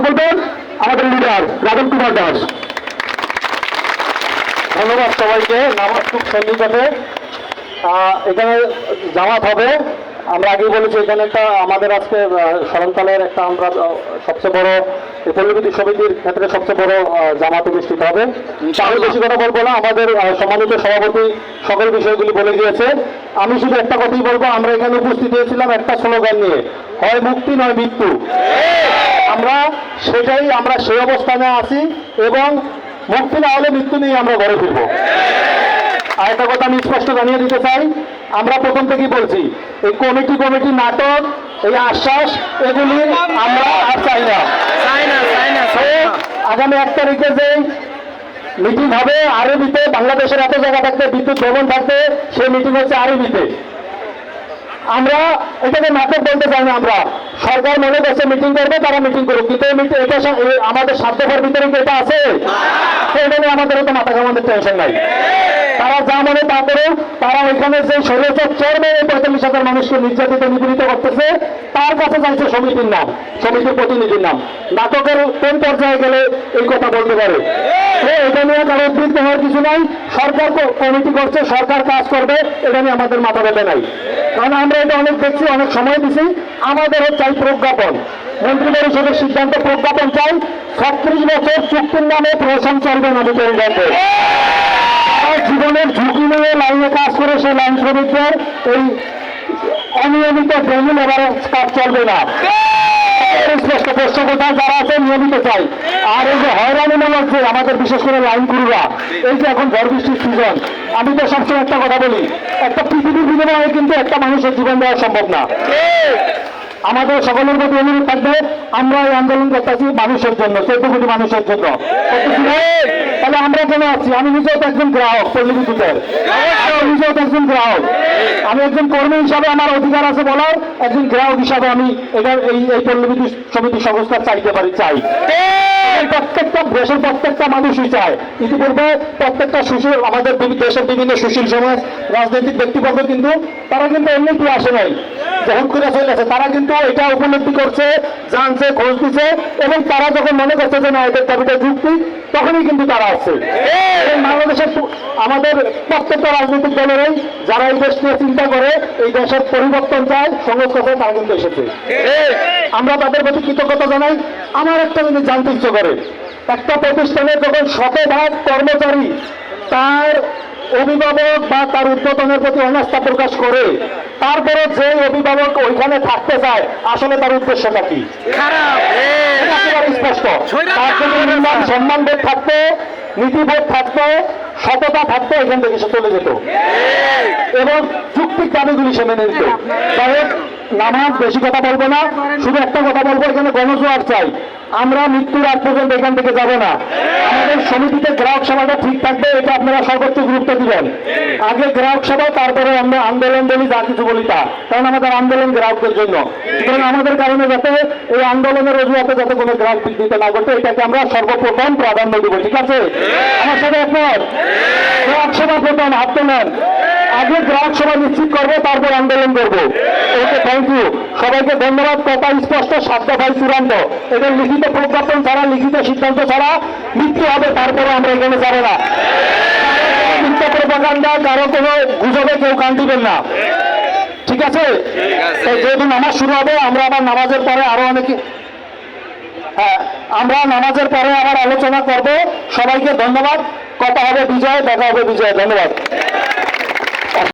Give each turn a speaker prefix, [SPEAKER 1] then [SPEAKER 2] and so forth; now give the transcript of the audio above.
[SPEAKER 1] বলবেন? আমাদের লিডার রাজন কুমার দাস।
[SPEAKER 2] ধন্যবাদ সবাইকে। নামাজ খুব আহ, এখানে জামাত হবে। আমরা আগেই বলেছি এখানে একটা আমাদের আজকে আহ, শরণকালের একটা আমরা সবচেয়ে বড় পল্লীবিদ্যুৎ সমিতির ক্ষেত্রে সবচেয়ে বড় জামাত অনুষ্ঠিত হবে। আমি বেশি কথা বলব না। আমাদের সম্মানিত সভাপতি সকল বিষয়গুলি বলে গিয়েছে। আমি শুধু একটা কথাই বলব। আমরা এখানে উপস্থিত হয়েছিলাম একটা স্লোগান নিয়ে। হয় মুক্তি নয় মৃত্যু। আমরা সেটাই আমরা সেই অবস্থানে আছি এবং মুক্তি না হলে মৃত্যু নিয়ে আমরা ঘরে ফিরবো। আর একটা কথা আমি স্পষ্ট জানিয়ে দিতে চাই আমরা প্রথম থেকেই বলছি এই কমিটি কমিটি নাটক এই আশ্বাস এগুলি আমরা আর চাই না। তো আগামী এক তারিখে যে মিটিং হবে আরবিতে বাংলাদেশের এত জায়গা থাকতে বিদ্যুৎ ভবন থাকতে সেই মিটিং হচ্ছে আরবিতে। আমরা এটাকে নাটক বলতে চাই না আমরা। সরকার মনে করছে মিটিং করবে তারা মিটিং করুক। কিন্তু এই মিটিং এটা আমাদের স্বার্থপর ভিতরে কি এটা আছে? তো এটা নিয়ে আমাদের তো মাথা ঘামানোর টেনশন নাই। তারা যা মনে তা করে তারা ওইখানে যে চর্মে এই পঁয়তাল্লিশ হাজার মানুষকে নির্যাতিত, নিপীড়িত করতেছে। তার কাছে চাইছে সমিতির নাম, সমিতির প্রতিনিধির নাম। নাটকের কোন পর্যায়ে গেলে এই কথা বলতে পারে? এটা নিয়ে কারও উদ্বৃত্ত হওয়ার কিছু নাই। সরকার কমিটি করছে, সরকার কাজ করবে, এটা নিয়ে আমাদের মাথা ব্যথা নাই। কারণ আমরা এটা অনেক দেখছি, অনেক সময় দিছি। আমাদের চাই প্রজ্ঞাপন। মন্ত্রী পরিষদের সিদ্ধান্ত প্রজ্ঞাপন চাই। ছত্রিশ বছর চুক্তির নামে প্রশাসন চলবে না বিতরণগঞ্জে নিয়ে লাইনে কাজ করে সেই লাইন শ্রমিকদের এই অনিয়মিত ডেঙ্গু লেবার কাজ চলবে না। যারা আছে, নিয়মিত চাই। আর যে আমাদের বিশেষ করে লাইন এই যে এখন বৃষ্টির আমি তো একটা কথা বলি, একটা কিন্তু একটা মানুষের জীবন দেওয়া সম্ভব না। আমাদের সকলের প্রতি অনুরোধ থাকবে, আমরা এই আন্দোলন করতেছি মানুষের জন্য, চোদ্দ কোটি মানুষের জন্য। তাহলে আমরা কেন আছি? আমি নিজেও তো একজন গ্রাহক, পল্লী বিদ্যুতের। নিজেও তো একজন গ্রাহক। আমি একজন কর্মী হিসাবে আমার অধিকার আছে বলার, একজন গ্রাহক হিসাবে আমি এটা এই এই পল্লী বিদ্যুৎ সমিতি সংস্কার চাইতে পারি চাই। প্রত্যেকটা দেশের প্রত্যেকটা মানুষই চায়। ইতিপূর্বে প্রত্যেকটা সুশীল আমাদের দেশের বিভিন্ন সুশীল সমাজ, রাজনৈতিক ব্যক্তিবর্গ কিন্তু, তারা কিন্তু এমনিতে আসে নাই। যখন করে চলে আসে তারা কিন্তু এটা উপলব্ধি করছে, জানছে, খোঁজ দিছে এবং তারা যখন মনে করছে যে না, এদের দাবিটা যুক্তি, তখনই কিন্তু তারা আছে বাংলাদেশের আমাদের প্রত্যেকটা রাজনৈতিক দলেরই যারা এই দেশ নিয়ে চিন্তা করে, এই দেশের পরিবর্তন চায় সংস্কার চায়, তারা কিন্তু এসেছে। আমরা তাদের প্রতি কৃতজ্ঞতা জানাই। আমার একটা জিনিস জানতে ইচ্ছে করে। একটা প্রতিষ্ঠানের যখন শতভাগ কর্মচারী তার অভিভাবক বা তার উদ্বোধনের প্রতি অনাস্থা প্রকাশ করে তারপরে যে অভিভাবক ওইখানে থাকতে চায় আসলে তার উদ্দেশ্যটা কি? স্পষ্ট? তার জন্য নির্মাণ সম্মানবোধ থাকতো নীতিবোধ থাকতো সততা থাকতো এখান থেকে সে চলে যেত। এবং যুক্তিক দাবিগুলি সে মেনে নিত। নামাজ বেশি কথা বলব না শুধু একটা কথা বলব এখানে গণজোয়ার চাই। আমরা মৃত্যুর আগ পর্যন্ত এখান থেকে যাব না। আমাদের সমিতিতে গ্রাহক সভাটা ঠিক থাকবে, এটা আপনারা সর্বোচ্চ গুরুত্ব দিবেন। আগে গ্রাহক সভা, তারপরে আমরা আন্দোলন বলি, যা কিছু বলি তা। কারণ আমাদের আন্দোলন গ্রাহকদের জন্য। সুতরাং আমাদের কারণে যাতে এই আন্দোলনের অজুহাতে যাতে কোনো গ্রাহক বিঘ্নিত না ঘটে, এটাকে আমরা সর্বপ্রথম প্রাধান্য দেবো, ঠিক আছে? আমার সাথে আপনার গ্রাহক সভা প্রথম, হাত তোলেন। আগে গ্রাহক সভা নিশ্চিত করব, তারপর আন্দোলন করব। ওকে থ্যাংক ইউ সবাইকে ধন্যবাদ, কথা স্পষ্ট, সাত দফায় চূড়ান্ত। এটা লিখিত প্রজ্ঞাপন ছাড়া লিখিত সিদ্ধান্ত ছাড়া মৃত্যু হবে তারপরে আমরা এখানে যাব না। মিথ্যা প্রপাগান্ডা কারও কোনো গুজবে কেউ কান দিবেন না। ঠিক আছে? যেহেতু নামাজ শুরু হবে আমরা আবার নামাজের পরে আরও অনেকে হ্যাঁ আমরা নামাজের পরে আবার আলোচনা করব। সবাইকে ধন্যবাদ। কথা হবে বিজয় দেখা হবে বিজয়। ধন্যবাদ।